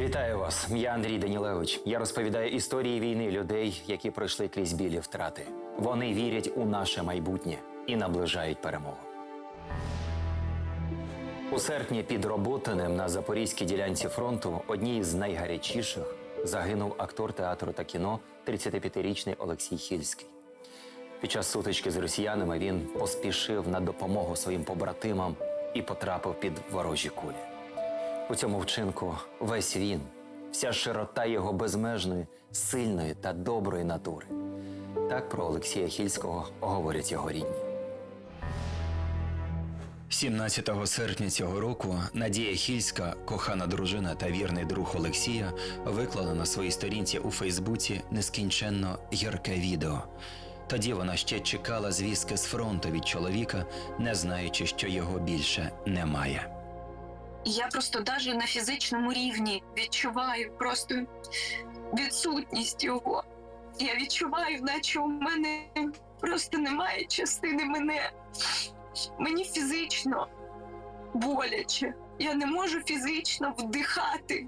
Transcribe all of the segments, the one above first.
Вітаю вас. Я Андрій Данілевич. Я розповідаю історії війни людей, які пройшли крізь білі втрати. Вони вірять у наше майбутнє і наближають перемогу. У серпні під Роботинем на запорізькій ділянці фронту, одній з найгарячіших, загинув актор театру та кіно 35-річний Олексій Хільський. Під час сутички з росіянами він поспішив на допомогу своїм побратимам і потрапив під ворожі кулі. У цьому вчинку весь він, вся широта його безмежної, сильної та доброї натури. Так про Олексія Хільського говорять його рідні. 17 серпня цього року Надія Хільська, кохана дружина та вірний друг Олексія, виклала на своїй сторінці у Фейсбуці нескінченно гірке відео. Тоді вона ще чекала звістки з фронту від чоловіка, не знаючи, що його більше немає. Я просто навіть на фізичному рівні відчуваю просто відсутність його. Я відчуваю, наче у мене просто немає частини мене. Мені фізично боляче. Я не можу фізично вдихати.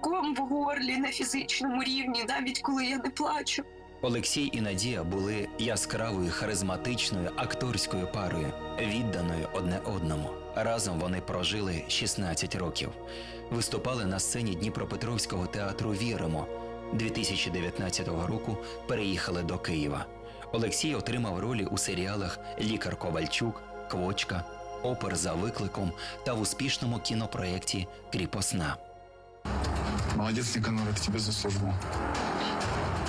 Ком в горлі на фізичному рівні, навіть коли я не плачу. Олексій і Надія були яскравою, харизматичною акторською парою, відданою одне одному. Разом вони прожили 16 років. Виступали на сцені Дніпропетровського театру Віримо. 2019 року переїхали до Києва. Олексій отримав ролі у серіалах Лікар Ковальчук, Квочка, Опер за викликом та в успішному кінопроєкті Кріпосна. Молодец, Никанор, это тебе за службу.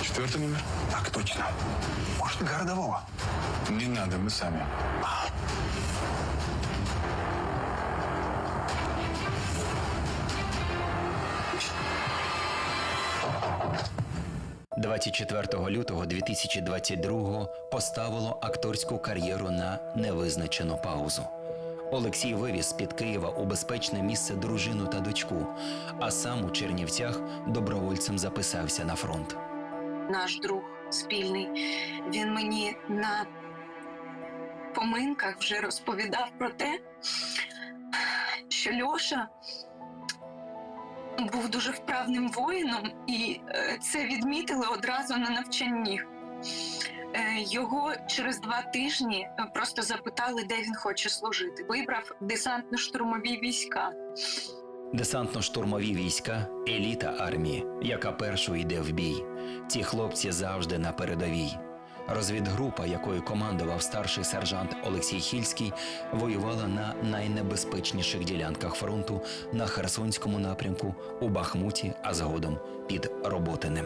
Четвертый номер? Так точно. Может, городового? Не надо, мы сами. 24 лютого 2022-го поставило акторську кар'єру на невизначену паузу. Олексій вивіз з-під Києва у безпечне місце дружину та дочку, а сам у Чернівцях добровольцем записався на фронт. Наш друг спільний, він мені на поминках вже розповідав про те, що Льоша був дуже вправним воїном, і е, це відмітили одразу на навчанні. Е, Його через два тижні е, просто запитали, де він хоче служити. Вибрав десантно-штурмові війська. Десантно-штурмові війська еліта армії, яка першою йде в бій. Ці хлопці завжди на передовій. Розвідгрупа, якою командував старший сержант Олексій Хільський, воювала на найнебезпечніших ділянках фронту на Херсонському напрямку, у Бахмуті, а згодом під Роботинем.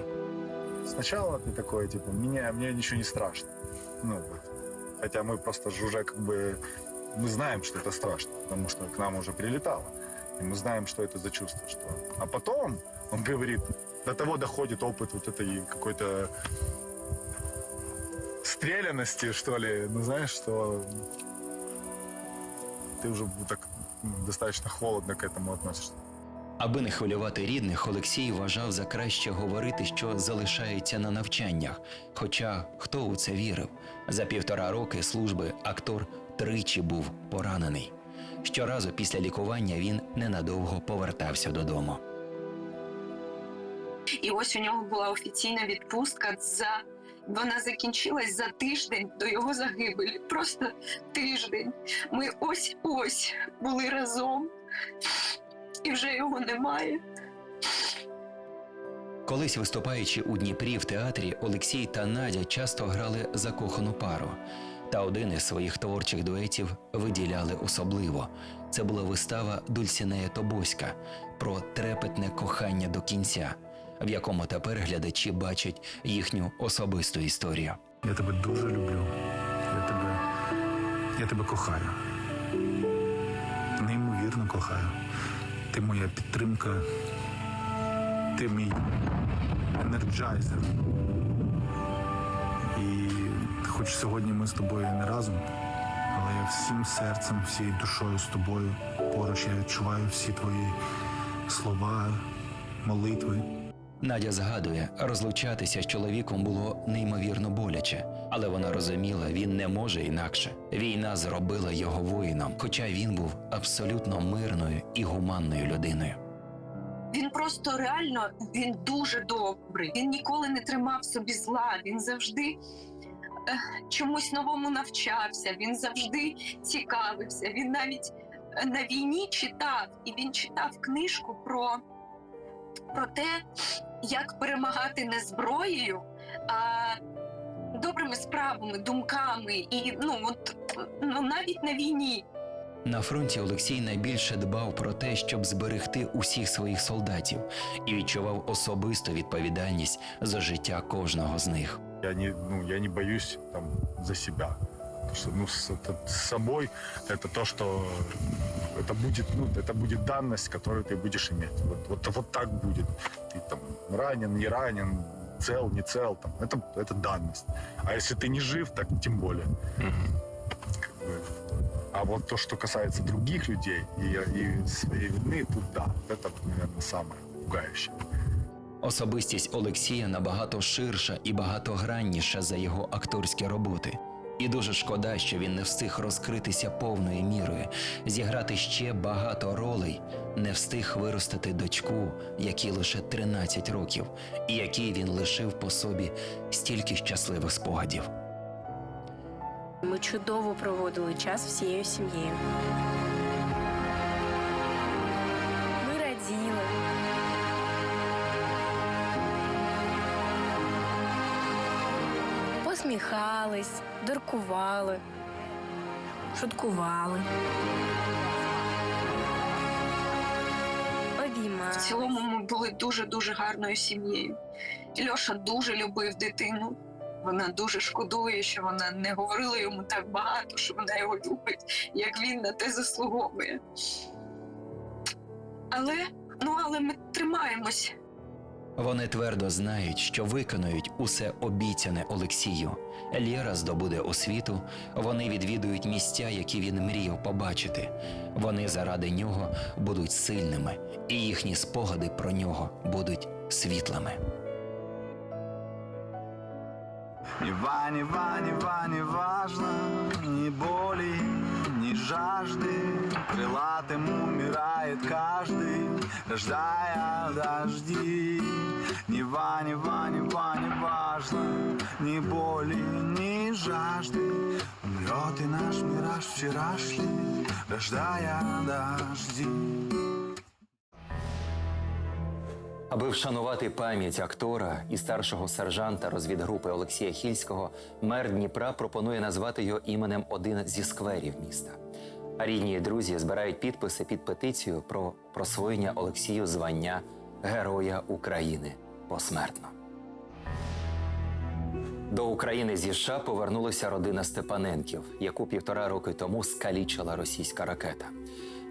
Сначала ты такой, типа, мне, мне ничего не страшно. Ну, вот. Хотя мы просто же уже как бы... Мы знаем, что это страшно, потому что к нам уже прилетало. И мы знаем, что это за чувство. Что... А потом, он говорит, до того доходит опыт вот этой какой-то стрелянности, что ли. Ну, знаешь, что ты уже вот так достаточно холодно к этому относишься. Аби не хвилювати рідних, Олексій вважав за краще говорити, що залишається на навчаннях. Хоча хто у це вірив? За півтора роки служби актор тричі був поранений. Щоразу після лікування він ненадовго повертався додому. І ось у нього була офіційна відпустка за вона закінчилась за тиждень до його загибелі. Просто тиждень. Ми ось ось були разом, і вже його немає. Колись виступаючи у Дніпрі в театрі, Олексій та Надя часто грали закохану пару. Та один із своїх творчих дуетів виділяли особливо. Це була вистава Дульсінея Тобоська про трепетне кохання до кінця, в якому тепер глядачі бачать їхню особисту історію. Я тебе дуже люблю. Я тебе, я тебе кохаю. Неймовірно кохаю. Ти моя підтримка. Ти мій енерджайзер. І хоч сьогодні ми з тобою не разом, але я всім серцем, всією душою з тобою поруч я відчуваю всі твої слова, молитви. Надя згадує, розлучатися з чоловіком було неймовірно боляче, але вона розуміла, він не може інакше. Війна зробила його воїном, хоча він був абсолютно мирною і гуманною людиною. Він просто реально він дуже добрий. Він ніколи не тримав собі зла. Він завжди е, чомусь новому навчався. Він завжди цікавився. Він навіть е, на війні читав, і він читав книжку про, про те, як перемагати не зброєю, а добрими справами, думками. І ну от ну навіть на війні. На фронті Олексій найбільше дбав про те, щоб зберегти усіх своїх солдатів, і відчував особисту відповідальність за життя кожного з них. Я не, ну, я не боюсь там за себя Потому что ну, с, это, с собой это то, что это будет, ну, это будет данность, которую ты будешь иметь. Вот, вот, вот так будет. Ты там ранен, не ранен, цел, не цел. Там, это, это данность. А если ты не жив, так тем более. Как бы. А вот то, что касается других людей и, и своей вины, тут да, это, наверное, самое пугающее. Особистість Олексія набагато ширша і багатогранніша за його акторські роботи. І дуже шкода, що він не встиг розкритися повною мірою, зіграти ще багато ролей, не встиг виростити дочку, якій лише 13 років, і якій він лишив по собі стільки щасливих спогадів. Ми чудово проводили час всією сім'єю. Посміхались, дуркували, шуткували. В цілому ми були дуже дуже гарною сім'єю. Льоша дуже любив дитину. Вона дуже шкодує, що вона не говорила йому так багато, що вона його любить, як він на те заслуговує. Але ну але ми тримаємось. Вони твердо знають, що виконують усе обіцяне Олексію. Лєра здобуде освіту, вони відвідують місця, які він мріяв побачити. Вони заради нього будуть сильними, і їхні спогади про нього будуть світлими. Ни ва, ни ва, ни ва, не важно, ни боли, ни жажды. Крылатым умирает каждый, рождая дожди. Ни ва, ни ва, не важно, ни боли, ни жажды. Умрет и наш мираж вчерашний, рождая дожди. Аби вшанувати пам'ять актора і старшого сержанта розвідгрупи Олексія Хільського, мер Дніпра пропонує назвати його іменем один зі скверів міста. А рідні і друзі збирають підписи під петицію про присвоєння Олексію звання Героя України посмертно. До України зі США повернулася родина Степаненків, яку півтора роки тому скалічила російська ракета.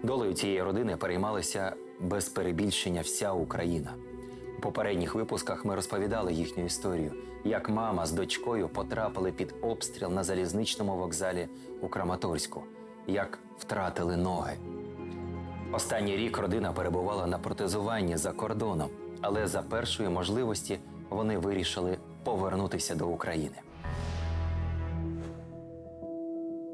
Долею цієї родини переймалася без перебільшення вся Україна. У попередніх випусках ми розповідали їхню історію, як мама з дочкою потрапили під обстріл на залізничному вокзалі у Краматорську, як втратили ноги. Останній рік родина перебувала на протезуванні за кордоном, але за першої можливості вони вирішили повернутися до України.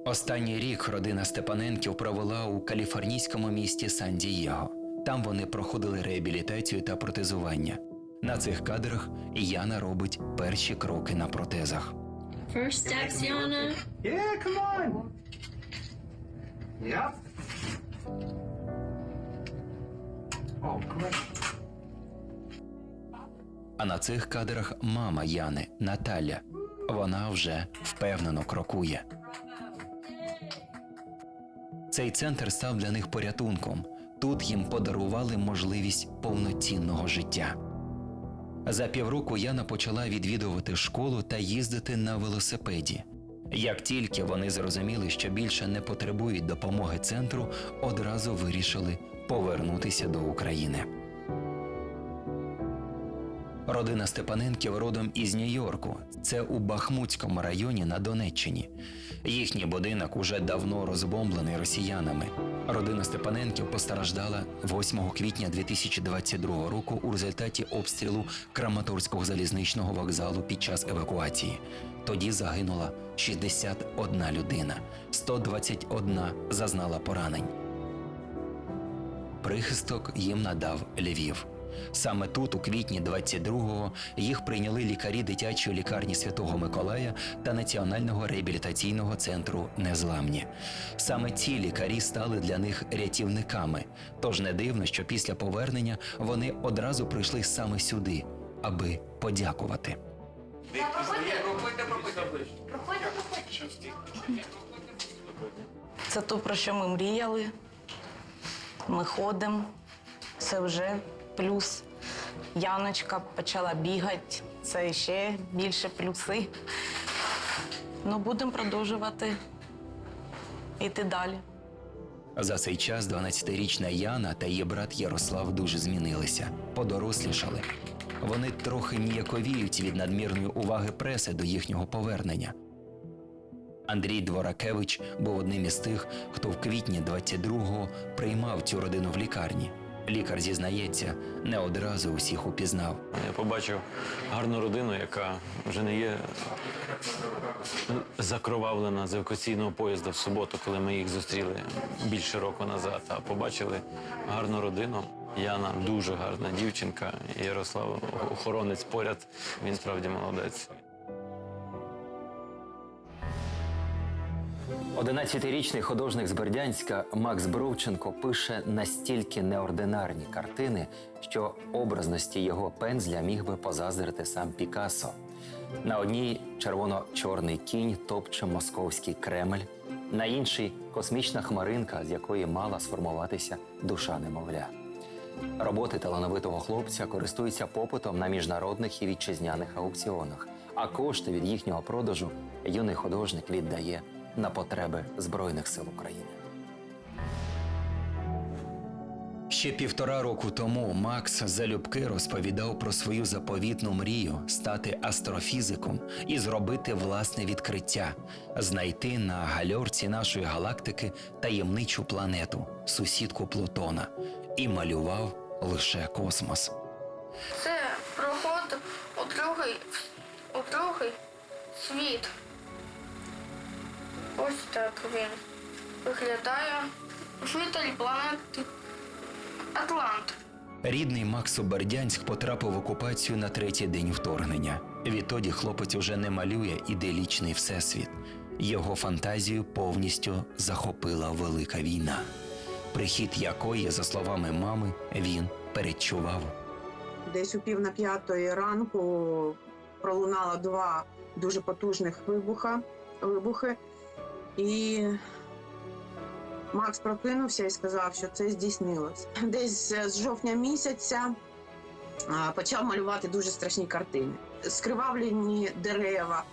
Останній рік родина Степаненків провела у каліфорнійському місті Сан-Дієго. Там вони проходили реабілітацію та протезування. На цих кадрах Яна робить перші кроки на протезах. First steps, Yana. Yeah, come on. Oh. А на цих кадрах мама Яни Наталя. Вона вже впевнено крокує. Цей центр став для них порятунком. Тут їм подарували можливість повноцінного життя. За півроку Яна почала відвідувати школу та їздити на велосипеді. Як тільки вони зрозуміли, що більше не потребують допомоги центру, одразу вирішили повернутися до України. Родина Степаненків родом із Нью-Йорку. Це у Бахмутському районі на Донеччині. Їхній будинок уже давно розбомблений росіянами. Родина Степаненків постраждала 8 квітня 2022 року у результаті обстрілу Краматорського залізничного вокзалу під час евакуації. Тоді загинула 61 людина, 121 зазнала поранень. Прихисток їм надав Львів. Саме тут, у квітні 22-го, їх прийняли лікарі дитячої лікарні Святого Миколая та Національного реабілітаційного центру Незламні. Саме ці лікарі стали для них рятівниками. Тож не дивно, що після повернення вони одразу прийшли саме сюди, аби подякувати. Це то, про що ми мріяли. Ми ходимо. Це вже плюс. Яночка почала бігати. Це ще більше плюси. Ну, будемо продовжувати йти далі. За цей час 12-річна Яна та її брат Ярослав дуже змінилися, подорослішали. Вони трохи ніяковіють від надмірної уваги преси до їхнього повернення. Андрій Дворакевич був одним із тих, хто в квітні 22-го приймав цю родину в лікарні. Лікар зізнається, не одразу усіх упізнав. Я побачив гарну родину, яка вже не є закровавлена з евакуаційного поїзда в суботу, коли ми їх зустріли більше року назад. А побачили гарну родину. Яна дуже гарна дівчинка. Ярослав охоронець поряд. Він справді молодець. 11-річний художник з Бердянська Макс Бровченко пише настільки неординарні картини, що образності його пензля міг би позаздрити сам Пікассо. На одній червоно-чорний кінь топче московський Кремль, на іншій космічна хмаринка, з якої мала сформуватися душа немовля. Роботи талановитого хлопця користуються попитом на міжнародних і вітчизняних аукціонах, а кошти від їхнього продажу юний художник віддає на потреби Збройних сил України. Ще півтора року тому Макс залюбки розповідав про свою заповітну мрію стати астрофізиком і зробити власне відкриття, знайти на гальорці нашої галактики таємничу планету, сусідку Плутона, і малював лише космос. Це проход у другий, у другий світ. Ось так він виглядає. Житель планети Атлант. Рідний Максу Бердянськ потрапив в окупацію на третій день вторгнення. Відтоді хлопець уже не малює іделічний всесвіт. Його фантазію повністю захопила велика війна, прихід якої, за словами мами, він передчував. Десь у пів на п'ятої ранку пролунало два дуже потужних вибуха, вибухи. І Макс прокинувся і сказав, що це здійснилось. Десь з жовтня місяця почав малювати дуже страшні картини. Скривавлені дерева,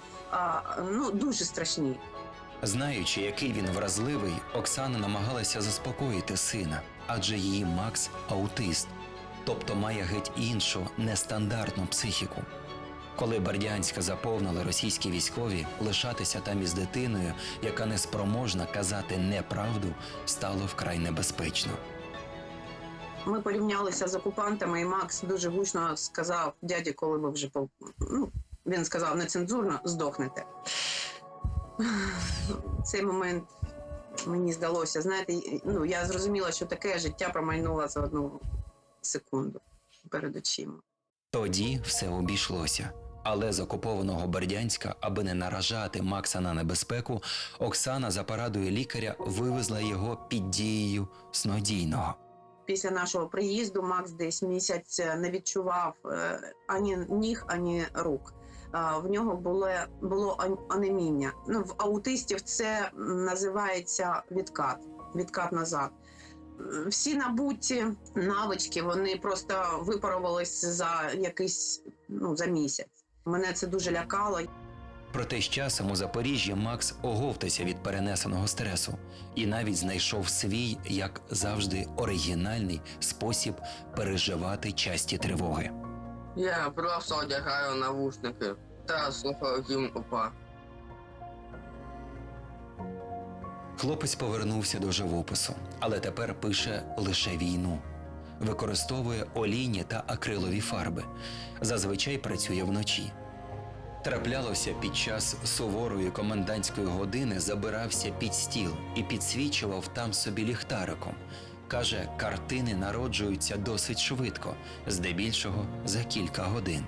ну дуже страшні. Знаючи, який він вразливий, Оксана намагалася заспокоїти сина, адже її Макс аутист, тобто має геть іншу нестандартну психіку. Коли Бердянська заповнили російські військові, лишатися там із дитиною, яка не спроможна казати неправду, стало вкрай небезпечно. Ми порівнялися з окупантами, і Макс дуже гучно сказав дяді, коли ви вже по ну, він сказав нецензурно здохнете. Цей момент мені здалося, знаєте, ну я зрозуміла, що таке життя промайнуло за одну секунду перед очима. Тоді все обійшлося. Але з окупованого Бердянська, аби не наражати Макса на небезпеку, Оксана за порадою лікаря вивезла його під дією снодійного. Після нашого приїзду Макс десь місяць не відчував е, ані ніг, ані рук. Е, В нього було, було анеміння. Ну, в аутистів це називається відкат, відкат назад. Е, Всі набуті навички вони просто випарувались за якийсь ну, за місяць. Мене це дуже лякало. Проте з часом у Запоріжжі Макс оговтався від перенесеного стресу і навіть знайшов свій, як завжди, оригінальний спосіб переживати часті тривоги. Я просто одягаю навушники та слухаю гімн УПА. Хлопець повернувся до живопису, але тепер пише лише війну. Використовує олійні та акрилові фарби. Зазвичай працює вночі. Траплялося під час суворої комендантської години, забирався під стіл і підсвічував там собі ліхтариком. Каже, картини народжуються досить швидко, здебільшого за кілька годин.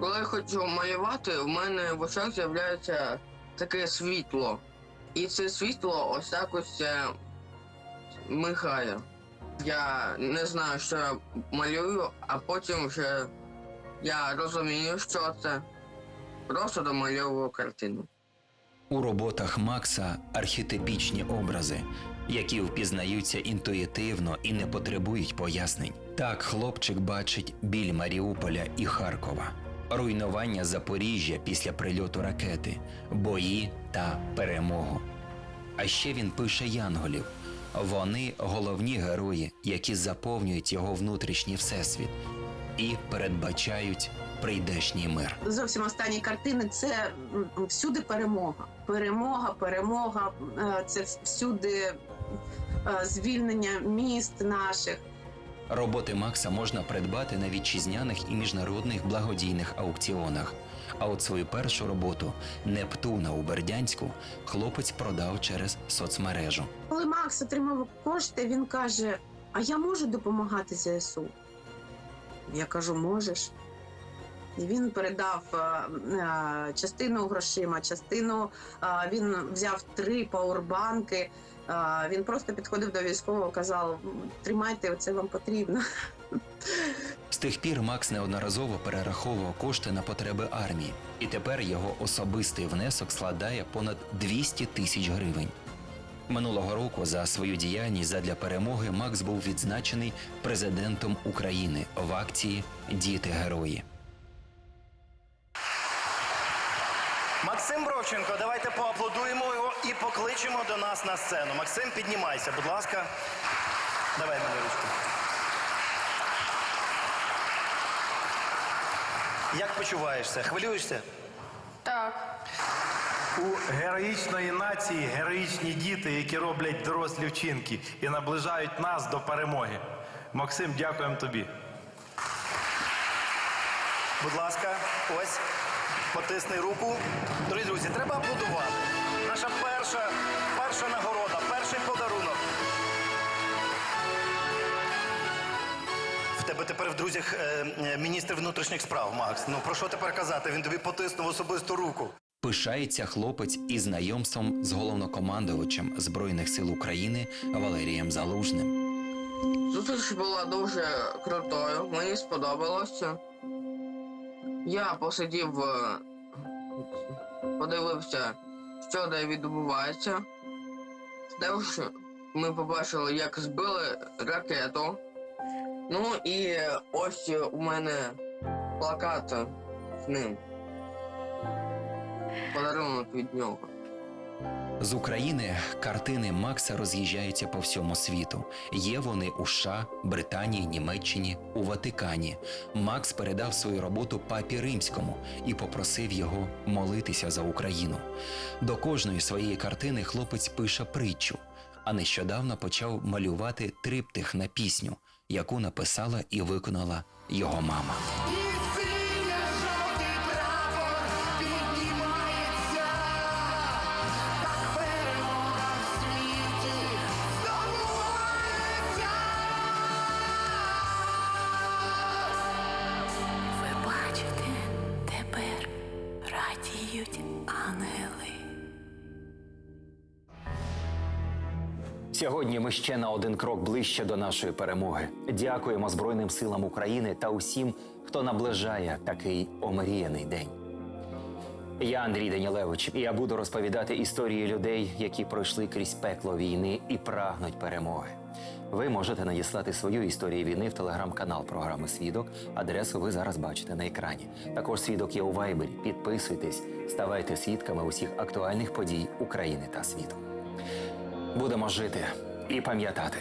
Коли я хочу малювати, в мене в очах з'являється таке світло. І це світло ось так ось е, мигає. Я не знаю, що я малюю, а потім вже я розумію, що це. Просто домальовую картину. У роботах Макса архетипічні образи, які впізнаються інтуїтивно і не потребують пояснень. Так хлопчик бачить біль Маріуполя і Харкова, руйнування Запоріжжя після прильоту ракети, бої та перемогу. А ще він пише янголів. Вони головні герої, які заповнюють його внутрішній всесвіт і передбачають прийдешній мир. Зовсім останні картини це всюди перемога. Перемога, перемога, е, це всюди е, звільнення міст наших. Роботи Макса можна придбати на вітчизняних і міжнародних благодійних аукціонах. А от свою першу роботу Нептуна у Бердянську хлопець продав через соцмережу. Коли Макс отримав кошти, він каже: А я можу допомагати ЗСУ? Я кажу, можеш. І він передав е, е, частину грошима, частину е, він взяв три пауербанки. Він просто підходив до військового, казав: тримайте, оце вам потрібно. З тих пір Макс неодноразово перераховував кошти на потреби армії, і тепер його особистий внесок складає понад 200 тисяч гривень. Минулого року за свою діяльність задля перемоги Макс був відзначений президентом України в акції Діти герої. Максим Бровченко, давайте поаплодуємо його і покличемо до нас на сцену. Максим, піднімайся, будь ласка. Давай мені ручку. Як почуваєшся? Хвилюєшся? Так. У героїчної нації героїчні діти, які роблять дорослі вчинки і наближають нас до перемоги. Максим, дякуємо тобі. Будь ласка, ось, потисни руку. Дорогі друзі, треба аплодувати. Наша перша, перша нагорода, перший подарунок. В тебе тепер в друзях е, е, міністр внутрішніх справ, Макс. Ну про що тепер казати? Він тобі потиснув особисту руку. Пишається хлопець із знайомством з головнокомандувачем Збройних сил України Валерієм Залужним. Зустріч була дуже крутою, мені сподобалося. Я посидів, е, подивився, що де відбувається. Також ми побачили, як збили ракету. Ну і ось у мене плакат з ним. Подарунок від нього. З України картини Макса роз'їжджаються по всьому світу. Є вони у США, Британії, Німеччині, у Ватикані. Макс передав свою роботу папі римському і попросив його молитися за Україну. До кожної своєї картини хлопець пише притчу, а нещодавно почав малювати триптих на пісню, яку написала і виконала його мама. Сьогодні ми ще на один крок ближче до нашої перемоги. Дякуємо Збройним силам України та усім, хто наближає такий омріяний день. Я Андрій Данілевич, і я буду розповідати історії людей, які пройшли крізь пекло війни і прагнуть перемоги. Ви можете надіслати свою історію війни в телеграм-канал програми Свідок. Адресу ви зараз бачите на екрані. Також свідок є у Вайбері. Підписуйтесь, ставайте свідками усіх актуальних подій України та світу. Будемо жити і пам'ятати.